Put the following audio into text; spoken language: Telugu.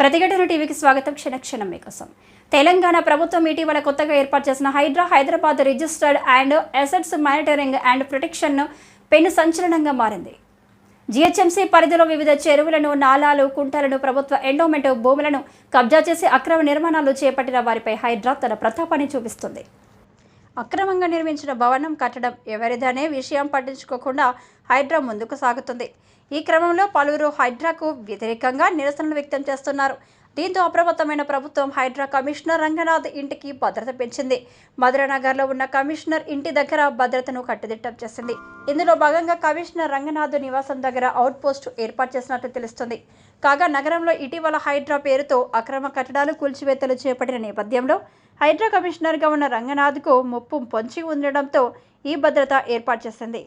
ప్రతిఘటన టీవీకి స్వాగతం. క్షణక్షణం మీకోసం. తెలంగాణ ప్రభుత్వం ఇటీవల కొత్తగా ఏర్పాటు చేసిన Hydraa Hyderabad registered and assets monitoring and ప్రొటెక్షన్ను పెను సంచలనంగా మారింది. జీహెచ్ఎంసీ పరిధిలో వివిధ చెరువులను నాలాలు కుంటలను ప్రభుత్వ ఎండోమెంట్ భూములను కబ్జా చేసి అక్రమ నిర్మాణాలు చేపట్టిన వారిపై హైడ్రా తన ప్రతాపాన్ని చూపిస్తుంది. అక్రమంగా నిర్మించిన భవనం కట్టడం ఎవరిదనే విషయం పట్టించుకోకుండా హైడ్రా ముందుకు సాగుతుంది. ఈ క్రమంలో పలువురు హైడ్రాకు వ్యతిరేకంగా నిరసనలు వ్యక్తం చేస్తున్నారు. దీంతో అప్రమత్తమైన ప్రభుత్వం హైడ్రా కమిషనర్ రంగనాథ్ ఇంటికి భద్రత పెంచింది. మధురనగర్లో ఉన్న కమిషనర్ ఇంటి దగ్గర భద్రతను కట్టుదిట్టం చేసింది. ఇందులో భాగంగా కమిషనర్ రంగనాథ్ నివాసం దగ్గర అవుట్పోస్ట్ ఏర్పాటు చేసినట్లు తెలుస్తుంది. కాగా నగరంలో ఇటీవల హైడ్రా పేరుతో అక్రమ కట్టడాలు కూల్చివేతలు చేపట్టిన నేపథ్యంలో హైడ్రా కమిషనర్గా ఉన్న రంగనాథ్కు ముప్పు పొంచి ఉండడంతో ఈ భద్రత ఏర్పాటు చేసింది.